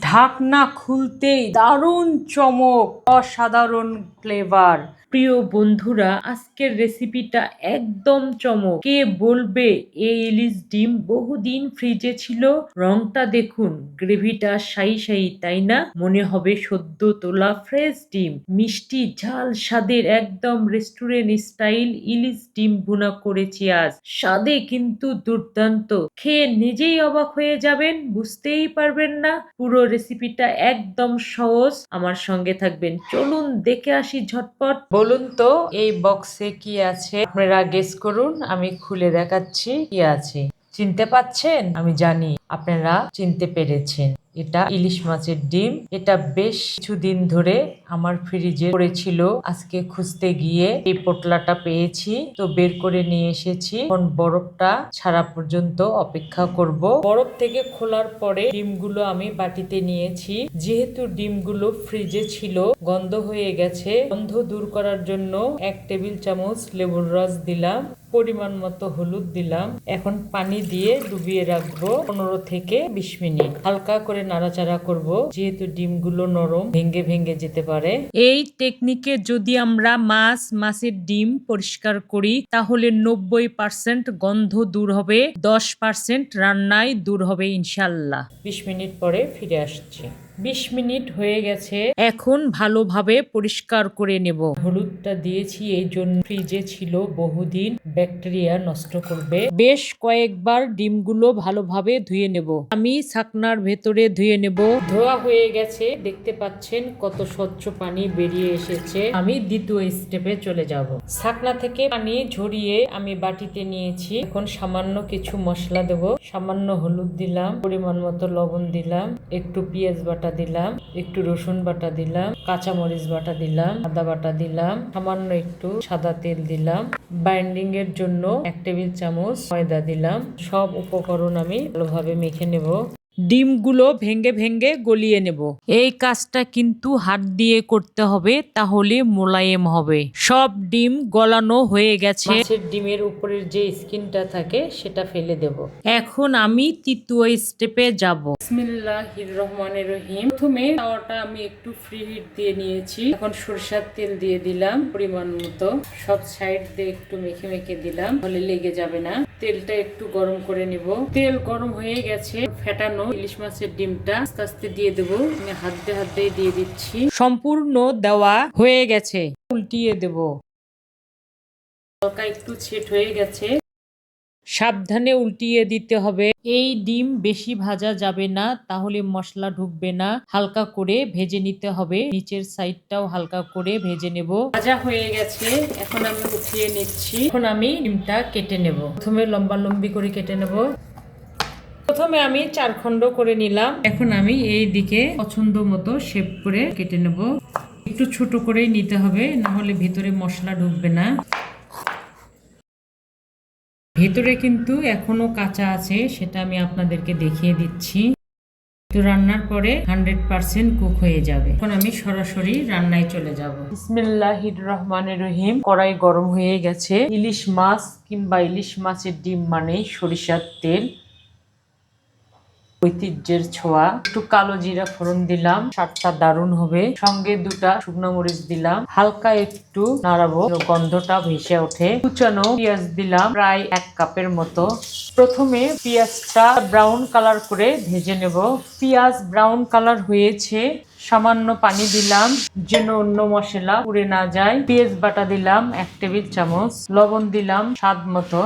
ঢাকনা খুলতেই দারুণ চমক অসাধারণ ফ্লেভার প্রিয় বন্ধুরা, আজকের রেসিপিটা একদম চমক। কে বলবে? এই ইলিশ ডিম বহুদিন ফ্রিজে ছিল। রংটা দেখুন, গ্রেভিটা সাই সাই তাই না? মনে হবে সদ্য তোলা ফ্রেশ ডিম। মিষ্টি, ঝাল, স্বাদের একদম রেস্টুরেন্ট স্টাইল ইলিশ ডিম ভুনা করেছি আজ। স্বাদে কিন্তু দুর্দান্ত। খেয়ে নিজেই অবাক হয়ে যাবেন, বুঝতেই পারবেন না। পুরো রেসিপিটা একদম সহজ। আমার সঙ্গে থাকবেন। চলুন দেখে আসি ঝটপট। বলুন তো, এই বক্সে কি আছে? আপনারা গেস করুন, আমি খুলে দেখাচ্ছি কি আছে। চিনতে পাচ্ছেন? আমি জানি। আপনারা চিনতে পেরেছেন। এটা ইলিশ মাছের ডিম। এটা বেশ কিছুদিন ধরে আমার ফ্রিজে পড়েছিল। আজকে খুঁজতে গিয়ে এই পোটলাটা পেয়েছি। তো বের করে নিয়ে এসেছি। এখন বরফটা ছাড়া পর্যন্ত অপেক্ষা করব। বরফ থেকে খোলার পরে ডিমগুলো আমি বাটিতে নিয়েছি। যেহেতু ডিমগুলো ফ্রিজে ছিল, গন্ধ হয়ে গেছে। গন্ধ দূর করার জন্য এক টেবিল চামচ লেবুর রস দিলাম। পরিমাণ মতো হলুদ দিলাম। এখন পানি দিয়ে ডুবিয়ে রাখব। পনেরো থেকে বিশ মিনিট। হালকা করে নাড়াচাড়া করব যেহেতু ডিমগুলো নরম ভেঙ্গে ভেঙ্গে যেতে পারে। এই টেকনিকে যদি আমরা মাছ মাছের ডিম পরিষ্কার করি তাহলে নব্বই পার্সেন্ট গন্ধ দূর হবে দশ পার্সেন্ট রান্নায় দূর হবে ইনশাল্লাহ বিশ মিনিট পরে ফিরে আসছি। বিশ মিনিট হয়ে গেছে। এখন ভালোভাবে পরিষ্কার করে নেব। হলুদটা দিয়েছি, এই জন্য ফ্রিজে ছিল বহুদিন। ব্যাকটেরিয়া নষ্ট করবে। বেশ কয়েকবার ডিমগুলো ভালোভাবে ধুয়ে নেব। আমি ছাকনার ভেতরে ধুয়ে নেব। ধোয়া হয়ে গেছে। দেখতে পাচ্ছেন কত স্বচ্ছ পানি বেরিয়ে এসেছে। আমি দ্বিতীয় স্টেপে চলে যাব। ছাকনা থেকে পানি ঝরিয়ে আমি বাটিতে নিয়েছি। এখন সামান্য কিছু মশলা দেব। সামান্য হলুদ দিলাম, পরিমাণ মতো লবণ দিলাম, একটু পেঁয়াজ বাটা দিলাম, একটু রসুন বাটা দিলাম, কাঁচামরিচ বাটা দিলাম, আদা বাটা দিলাম, সামান্য একটু সাদা তেল দিলাম বাইন্ডিং এর জন্য এক টেবিল চামচ ময়দা দিলাম, সব উপকরণ আমি ভালোভাবে মেখে নেব। ডিমগুলো ভেঙ্গে ভেঙ্গে গলিয়ে নেব। এই কাজটা কিন্তু হাত দিয়ে করতে হবে তাহলে মোলায়েম হবে। সব ডিম গলানো হয়ে গেছে। মাছের ডিমের উপরের যে স্কিনটা থাকে সেটা ফেলে দেব। এখন আমি তৃতীয় স্টেপে যাব। বিসমিল্লাহির রহমানির রহিম। প্রথমে তাওয়াটা আমি একটু ফ্রি হিট দিয়ে নিয়েছি। এখন সরিষার তেল দিয়ে দিলাম পরিমাণ মতো। সব সাইড দিয়ে একটু মেখে মেখে দিলাম তাহলে লেগে যাবে না। তেলটা একটু গরম করে নিব। তেল গরম হয়ে গেছে, ফেটানো ইলিশ মাছের ডিমটা আস্তে আস্তে দিয়ে দেবো। আমি হাত দিয়ে হাত দিয়ে দিয়ে দিচ্ছি। সম্পূর্ণ দেওয়া হয়ে গেছে। উল্টিয়ে দেব। হালকা একটু ছেট হয়ে গেছে। সাবধানে উল্টিয়ে দিতে হবে। এই ডিম বেশি ভাজা যাবে না, তাহলে মশলা ঢুকবে না। হালকা করে ভেজে নিতে হবে। নিচের সাইডটাও হালকা করে ভেজে নেব। ভাজা হয়ে গেছে। এখন আমি উঠিয়ে নিচ্ছি। এখন আমি ডিমটা কেটে নেব। প্রথমে লম্বা লম্বি করে কেটে নেব। প্রথমে আমি চার খণ্ড করে নিলাম। এখন আমি এই দিকে পছন্দ মতো শেপ করে কেটে নেব। একটু ছোট করেই নিতে হবে, না হলে ভিতরে মশলা ঢুকবে না। ভেতরে কিন্তু এখনও কাঁচা আছে, সেটা আমি আপনাদেরকে দেখিয়ে দিচ্ছি। তো রান্নার পরে হান্ড্রেড পার্সেন্ট কুক হয়ে যাবে। এখন আমি সরাসরি রান্নায় চলে যাব। ইসমিল্লাহ রহমানের রহিম কড়াই গরম হয়ে গেছে। ইলিশ মাছ কিংবা ইলিশ মাছের ডিম মানে সরিষার তেল। ঐতিহ্যের ছোঁয়া। একটু কালো জিরা ফোড়ন দিলাম, স্বাদটা দারুণ হবে। সঙ্গে দুটা শুকনো মরিচ দিলাম, হালকা একটু নাড়াবো গন্ধটা ভেসে ওঠে। কুচানো পেঁয়াজ দিলাম, প্রায় এক কাপের মতো। প্রথমে পেঁয়াজটা ব্রাউন কালার করে ভেজে নেব। পেঁয়াজ ব্রাউন কালার হয়েছে, সামান্য পানি দিলাম, যেন অন্য মশলা পুড়ে না যায়। পেঁয়াজ বাটা দিলাম, এক টেবিল চামচ। লবণ দিলাম, স্বাদ মতো।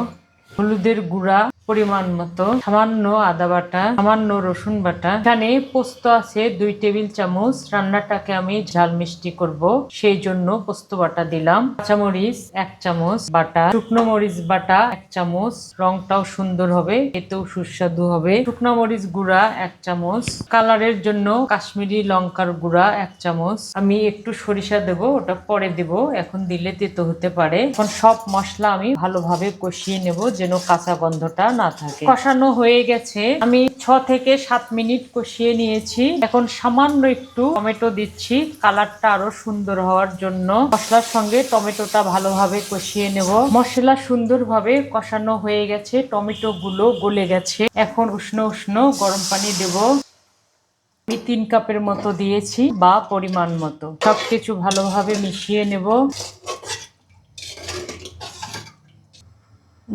হলুদের গুঁড়া পরিমাণ মতো সামান্য আদা বাটা, সামান্য রসুন বাটা। এখানে পোস্ত আছে, দুই টেবিল চামচ। রান্নাটাকে আমি ঝাল মিষ্টি করব, সেই জন্য পোস্ত বাটা দিলাম। কাঁচামরিচ এক চামচ, বাটা। শুকনো মরিচ বাটা এক চামচ। রংটাও সুন্দর হবে এতেও সুস্বাদু হবে। শুকনো মরিচ গুঁড়া এক চামচ। কালারের জন্য কাশ্মীরি লঙ্কার গুঁড়া এক চামচ। আমি একটু সরিষা দেব, ওটা পরে দেব। এখন দিলে তেতো হতে পারে। এখন সব মশলা আমি ভালোভাবে কষিয়ে নেব, যেন কাঁচা গন্ধটা না থাকে। কষানো হয়ে গেছে। আমি ছ থেকে সাত মিনিট কষিয়ে নিয়েছি। এখন সামান্য একটু টমেটো দিচ্ছি। কালারটা আরও সুন্দর হওয়ার জন্য। মশলার সঙ্গে টমেটোটা ভালোভাবে কষিয়ে নেব। মশলা সুন্দরভাবে কষানো হয়ে গেছে। টমেটো গুলো গলে গেছে। এখন উষ্ণ উষ্ণ গরম পানি দেব। আমি তিন কাপের মতো দিয়েছি, বা পরিমাণ মতো। সবকিছু ভালোভাবে মিশিয়ে নেব।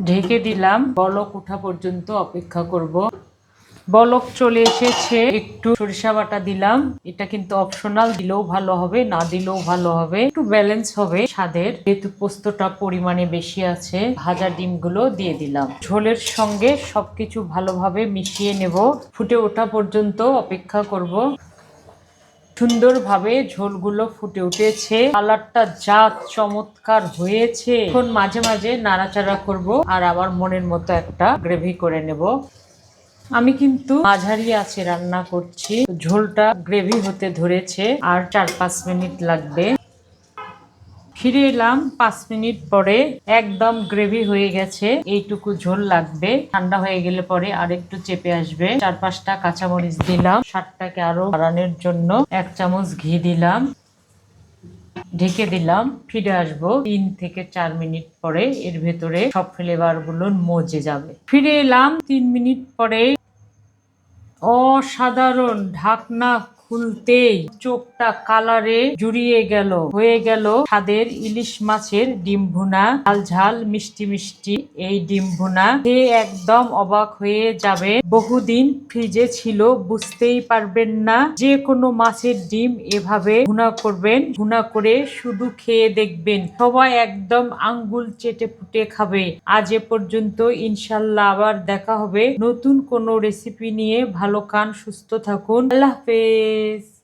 ঢেকে দিলাম। বলক ওঠা পর্যন্ত অপেক্ষা করব। বলক চলে এসেছে। একটু সরিষা বাটা দিলাম। এটা কিন্তু অপশনাল দিলেও ভালো হবে, না দিলেও ভালো হবে। একটু ব্যালেন্স হবে স্বাদের। যেহেতু পোস্তটা পরিমাণে বেশি আছে, ভাজা ডিমগুলো দিয়ে দিলাম। ঝোলের সঙ্গে সবকিছু ভালোভাবে মিশিয়ে নেব। ফুটে ওঠা পর্যন্ত অপেক্ষা করব। সুন্দরভাবে ঝোলগুলো ফুটে উঠেছে। কালারটা যা চমৎকার হয়েছে। এখন মাঝে মাঝে নাড়াচাড়া করব আর আমার মনের মতো একটা গ্রেভি করে নেব। আমি কিন্তু মাঝারি আছে রান্না করছি। ঝোলটা গ্রেভি হতে ধরেছে আর চার পাঁচ মিনিট লাগবে। ফিরে এলাম পাঁচ মিনিট পরে। একদম গ্রেভি হয়ে গেছে। এইটুকু ঝোল লাগবে। ঠান্ডা হয়ে গেলে পরে আর একটু চেপে আসবে। চার পাঁচটা কাঁচামরিচ দিলাম। স্বাদটাকে আরও বাড়ানোর জন্য এক চামচ ঘি দিলাম। ঢেকে দিলাম। ফিরে আসব তিন থেকে চার মিনিট পরে। এর ভেতরে সব ফ্লেভারগুলো মজে যাবে। ফিরে এলাম তিন মিনিট পরে। অসাধারণ! ঢাকনা খুলতেই চোখটা কালারে জুড়িয়ে গেল। হয়ে গেল স্বাদের ইলিশ মাছের ডিম ভুনা। ঝাল ঝাল, মিষ্টি মিষ্টি এই ডিম ভুনা। খেয়ে একদম অবাক হয়ে যাবে। বহুদিন ফ্রিজে ছিল, বুঝতেই পারবেন না। যে কোনো মাছের ডিম এভাবে ভুনা করবেন, ভুনা করে শুধু খেয়ে দেখবেন। সবাই একদম আঙ্গুল চেটে ফুটে খাবে। আজ এ পর্যন্ত ইনশাল্লাহ আবার দেখা হবে। নতুন কোনো রেসিপি নিয়ে ভালো কান সুস্থ থাকুন। আল্লাহ হাফেজ। vocês!